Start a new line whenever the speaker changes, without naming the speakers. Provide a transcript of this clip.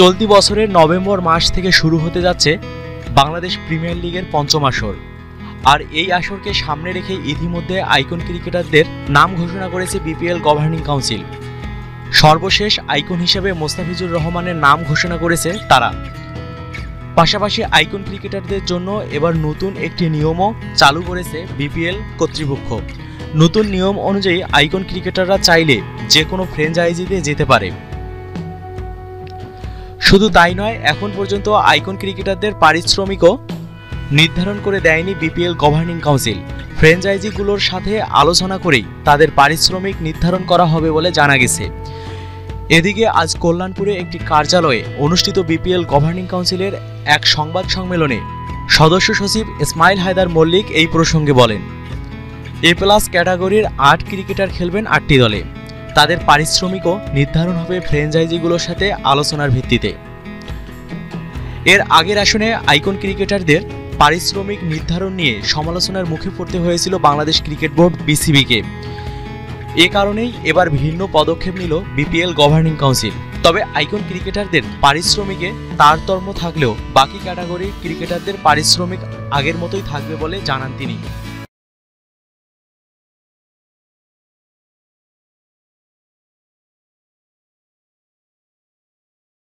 চলতি বছরের নভেম্বর মাস থেকে শুরু হতে যাচ্ছে বাংলাদেশ প্রিমিয়ার লিগের পঞ্চম আসর। আর এই আসরকে সামনে রেখে ইতিমধ্যে আইকন ক্রিকেটারদের নাম ঘোষণা করেছে বিপিএল গভর্নিং কাউন্সিল। সর্বশেষ আইকন হিসেবে মোস্তাফিজুর রহমানের নাম ঘোষণা করেছে তারা। পাশাপাশি আইকন ক্রিকেটারদের জন্য এবার নতুন একটি নিয়মও চালু করেছে বিপিএল কর্তৃপক্ষ। নতুন নিয়ম অনুযায়ী আইকন ক্রিকেটাররা চাইলে যে কোনো ফ্র্যাঞ্চাইজিতে যেতে পারে। শুধু তাই নয়, এখন পর্যন্ত আইকন ক্রিকেটারদের পারিশ্রমিকও নির্ধারণ করে দেয়নি বিপিএল গভর্নিং কাউন্সিল। ফ্র্যাঞ্চাইজিগুলোর সাথে আলোচনা করেই তাদের পারিশ্রমিক নির্ধারণ করা হবে বলে জানা গেছে। এদিকে আজ কল্যাণপুরে একটি কার্যালয়ে অনুষ্ঠিত বিপিএল গভর্নিং কাউন্সিলের এক সংবাদ সম্মেলনে সদস্য সচিব ইসমাইল হায়দার মল্লিক এই প্রসঙ্গে বলেন, এ প্লাস ক্যাটাগরির আট ক্রিকেটার খেলবেন আটটি দলে। তাদের পারিশ্রমিকও নির্ধারণ হবে ফ্র্যাঞ্চাইজিগুলোর সাথে আলোচনার ভিত্তিতে। এর আগের আসনে আইকন ক্রিকেটারদের পারিশ্রমিক নির্ধারণ নিয়ে সমালোচনার মুখে পড়তে হয়েছিল বাংলাদেশ ক্রিকেট বোর্ড বিসিবিকে। এ কারণেই এবার ভিন্ন পদক্ষেপ নিল বিপিএল গভর্নিং কাউন্সিল। তবে আইকন ক্রিকেটারদের পারিশ্রমিকে তারতম্য থাকলেও বাকি ক্যাটাগরির ক্রিকেটারদের পারিশ্রমিক আগের মতোই থাকবে বলে জানান তিনি।